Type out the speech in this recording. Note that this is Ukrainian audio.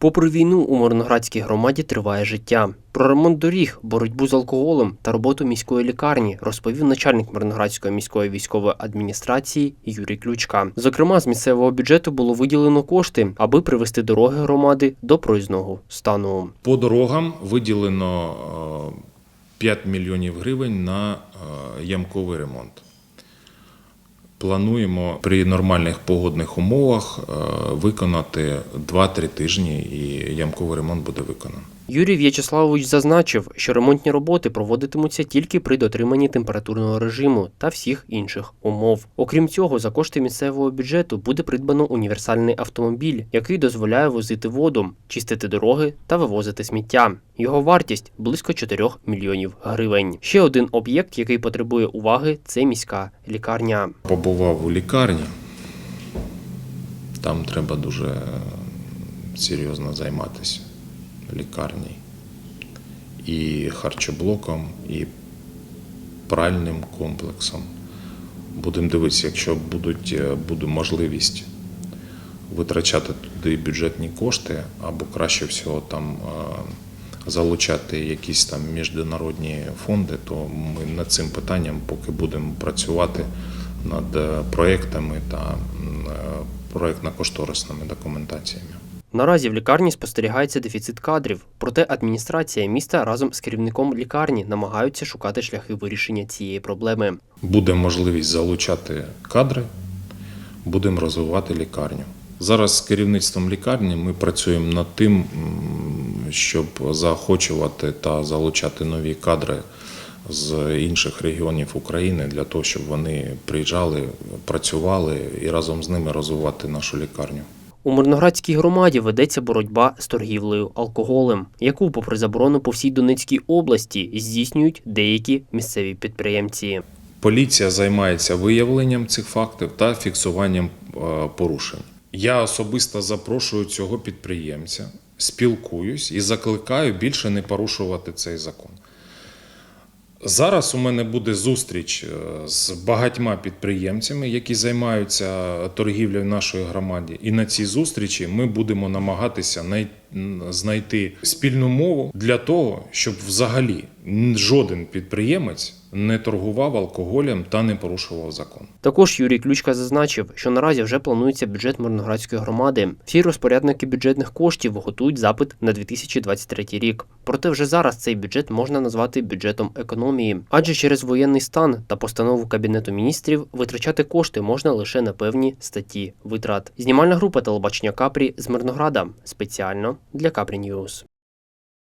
Попри війну у Мирноградській громаді триває життя. Про ремонт доріг, боротьбу з алкоголем та роботу міської лікарні розповів начальник Мирноградської міської військової адміністрації Юрій Ключка. Зокрема, з місцевого бюджету було виділено кошти, аби привести дороги громади до проїзного стану. По дорогам виділено е, 5 мільйонів гривень на е, ямковий ремонт. Плануємо при нормальних погодних умовах е, виконати 2-3 тижні, і ямковий ремонт буде виконаний. Юрій В'ячеславович зазначив, що ремонтні роботи проводитимуться тільки при дотриманні температурного режиму та всіх інших умов. Окрім цього, за кошти місцевого бюджету буде придбано універсальний автомобіль, який дозволяє возити воду, чистити дороги та вивозити сміття. Його вартість близько 4 мільйонів гривень. Ще один об'єкт, який потребує уваги, це міська лікарня. Побував у лікарні. Там треба дуже серйозно займатися лікарні. І харчоблоком, і пральним комплексом. Будемо дивитися, якщо будуть, е, буде можливість витрачати туди бюджетні кошти, або краще всього там е, залучати якісь там міжнародні фонди, то ми над цим питанням поки будемо працювати над е, проектами та проектно-кошторисними документаціями. Наразі в лікарні спостерігається дефіцит кадрів, проте адміністрація міста разом з керівником лікарні намагаються шукати шляхи вирішення цієї проблеми. Буде можливість залучати кадри, будемо розвивати лікарню. Зараз з керівництвом лікарні ми працюємо над тим, щоб заохочувати та залучати нові кадри з інших регіонів України для того, щоб вони приїжджали, працювали і разом з ними розвивати нашу лікарню. У Мирноградській громаді ведеться боротьба з торгівлею алкоголем, яку, попри заборону по всій Донецькій області, здійснюють деякі місцеві підприємці. Поліція займається виявленням цих фактів та фіксуванням е, порушень. Я особисто запрошую цього підприємця, спілкуюсь і закликаю більше не порушувати цей закон. Зараз у мене буде зустріч е, з багатьма підприємцями, які займаються торгівлею нашої громаді. І на цій зустрічі ми будемо намагатися най- м, знайти спільну мову для того, щоб взагалі жоден підприємець не торгував алкоголем та не порушував закон. Також Юрій Ключка зазначив, що наразі вже планується бюджет Мирноградської громади. Всі розпорядники бюджетних коштів готують запит на 2023 рік. Проте вже зараз цей бюджет можна назвати бюджетом економії, адже через воєнний стан та постанову Кабінету міністрів витрачати кошти можна лише на певні статті витрат. Знімальна група телебачення Капрі з Мирнограда спеціально для Капрі Ньюс.